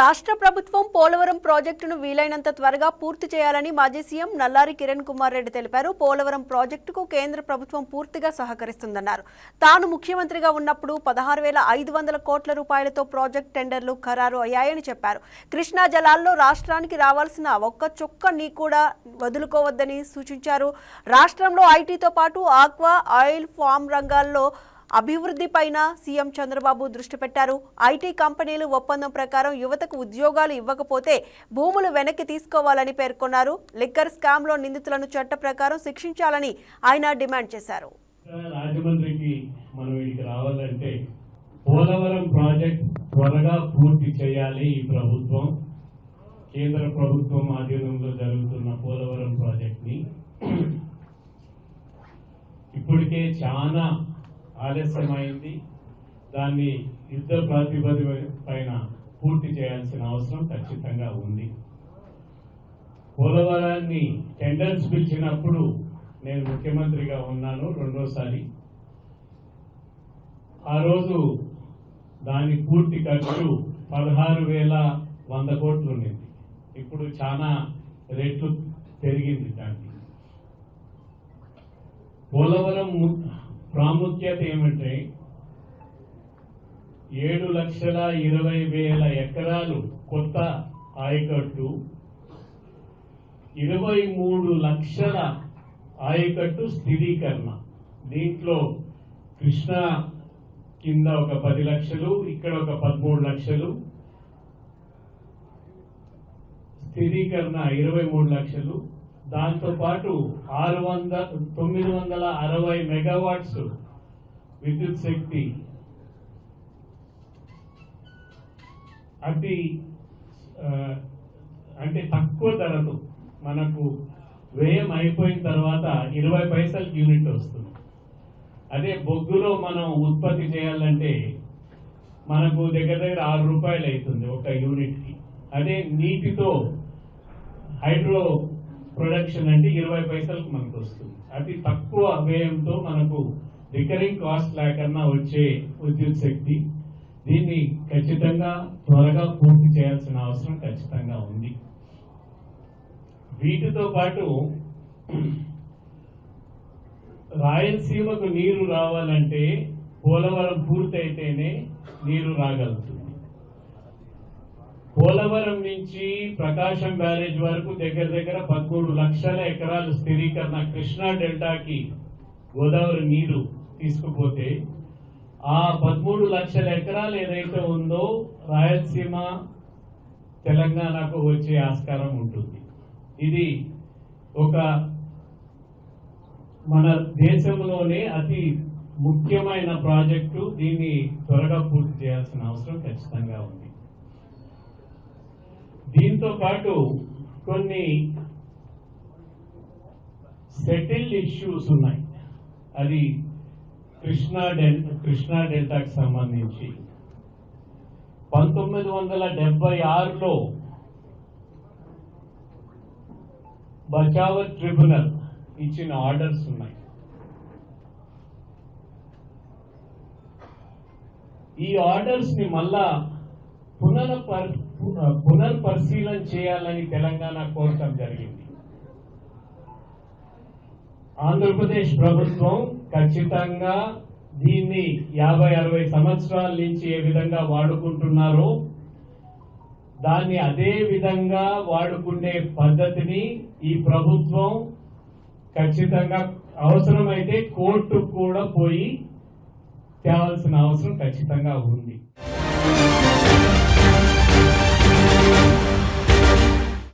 రాష్ట్ర ప్రభుత్వం పోలవరం ప్రాజెక్టును వీలైనంత త్వరగా పూర్తి చేయాలని మాజీ సీఎం నల్లారి కిరణ్ కుమార్ రెడ్డి తెలిపారు. పోలవరం ప్రాజెక్టుకు కేంద్ర ప్రభుత్వం పూర్తిగా సహకరిస్తుందన్నారు. తాను ముఖ్యమంత్రిగా ఉన్నప్పుడు పదహారు వేల ఐదు వందల కోట్ల రూపాయలతో ప్రాజెక్ట్ టెండర్లు ఖరారు అయ్యాయని చెప్పారు. కృష్ణా జలాల్లో రాష్ట్రానికి రావాల్సిన ఒక్క చుక్క నీ కూడా వదులుకోవద్దని సూచించారు. రాష్ట్రంలో ఐటీతో పాటు ఆక్వా ఆయిల్ ఫామ్ రంగాల్లో అభివృద్ధిపైన సీఎం చంద్రబాబు దృష్టి పెట్టారు. ఐటీ కంపెనీలు ఒప్పందం ప్రకారం యువతకు ఉద్యోగాలు ఇవ్వకపోతే భూములు వెనక్కి తీసుకోవాలని పేర్కొన్నారు. లిక్కర్ స్కామ్లో నిందితులను చట్ట ప్రకారం శిక్షించాలని ఆయన డిమాండ్ చేశారు. రాజమండ్రికి మనం ఇక్కడికి రావాలంటే పోలవరం ప్రాజెక్ట్ త్వరగా పూర్తి చేయాలి ఈ ప్రభుత్వం. కేంద్ర ప్రభుత్వం ఆధీనంలో జరుగుతున్న పోలవరం ప్రాజెక్ట్ని ఇప్పటికే చాలా ఆలస్యమైంది. దాన్ని యుద్ధ ప్రాతిపదిక పైన పూర్తి చేయాల్సిన అవసరం ఖచ్చితంగా ఉంది. పోలవరాన్ని టెండర్స్ పిలిచినప్పుడు నేను ముఖ్యమంత్రిగా ఉన్నాను రెండోసారి. ఆ రోజు దాని పూర్తి ఖర్చు పదహారు వేల వంద కోట్లు ఉండింది. ఇప్పుడు చాలా రేట్లు పెరిగింది దానికి. పోలవరం ప్రాముఖ్యత ఏమంటే ఏడు లక్షల ఇరవై వేల ఎకరాలు కొత్త ఆయకట్టు ఇరవై మూడు లక్షల ఆయకట్టు స్థిరీకరణ. దీంట్లో కృష్ణా కింద ఒక పది లక్షలు ఇక్కడ ఒక పదమూడు లక్షలు స్థిరీకరణ ఇరవై మూడు లక్షలు దాంతో పాటు ఆరు వంద తొమ్మిది వందల అరవై మెగావాట్స్ విద్యుత్ శక్తి. అతి అంటే తక్కువ ధరతో మనకు వ్యయం అయిపోయిన తర్వాత ఇరవై పైసలు యూనిట్ వస్తుంది. అదే బొగ్గులో మనం ఉత్పత్తి చేయాలంటే మనకు దగ్గర దగ్గర ఆరు రూపాయలు అవుతుంది ఒక యూనిట్కి. అదే నీటితో హైడ్రో ప్రొడక్షన్ అంటే ఇరవై పైసలకు మనకు వస్తుంది. అతి తక్కువ వ్యయంతో మనకు రికరింగ్ కాస్ట్ లేకన్నా వచ్చే విద్యుత్ శక్తి దీన్ని ఖచ్చితంగా త్వరగా పూర్తి చేయాల్సిన అవసరం ఖచ్చితంగా ఉంది. వీటితో పాటు రాయలసీమకు నీరు రావాలంటే పోలవరం పూర్తయితేనే నీరు రాగలుగుతుంది. పోలవరం నుంచి ప్రకాశం బ్యారేజ్ వరకు దగ్గర దగ్గర పదమూడు లక్షల ఎకరాలు స్థిరీకరణ కృష్ణా డెల్టాకి గోదావరి నీరు తీసుకుపోతే ఆ పదమూడు లక్షల ఎకరాలు ఏదైతే ఉందో రాయలసీమ తెలంగాణకు వచ్చే ఆస్కారం ఉంటుంది. ఇది ఒక మన దేశంలోనే అతి ముఖ్యమైన ప్రాజెక్టు. దీన్ని త్వరగా పూర్తి చేయాల్సిన అవసరం ఖచ్చితంగా ఉంది. దీంతో పాటు కొన్ని సెటిల్డ్ ఇష్యూస్ ఉన్నాయి. అది కృష్ణా డెల్ కృష్ణా డెల్టాకి సంబంధించి. పంతొమ్మిది వందల డెబ్బై ఆరులో బచావత్ ట్రిబ్యునల్ ఇచ్చిన ఆర్డర్స్ ఉన్నాయి. ఈ ఆర్డర్స్ని మళ్ళా పునఃపర్ పునర్పరిశీలన చేయాలని తెలంగాణ కోరటం జరిగింది. ఆంధ్రప్రదేశ్ ప్రభుత్వం ఖచ్చితంగా దీన్ని యాభై అరవై సంవత్సరాల నుంచి ఏ విధంగా వాడుకుంటున్నారో దాన్ని అదే విధంగా వాడుకునే పద్ధతిని ఈ ప్రభుత్వం ఖచ్చితంగా అవసరమైతే కోర్టుకు కూడా పోయి తేవాల్సిన అవసరం ఖచ్చితంగా ఉంది.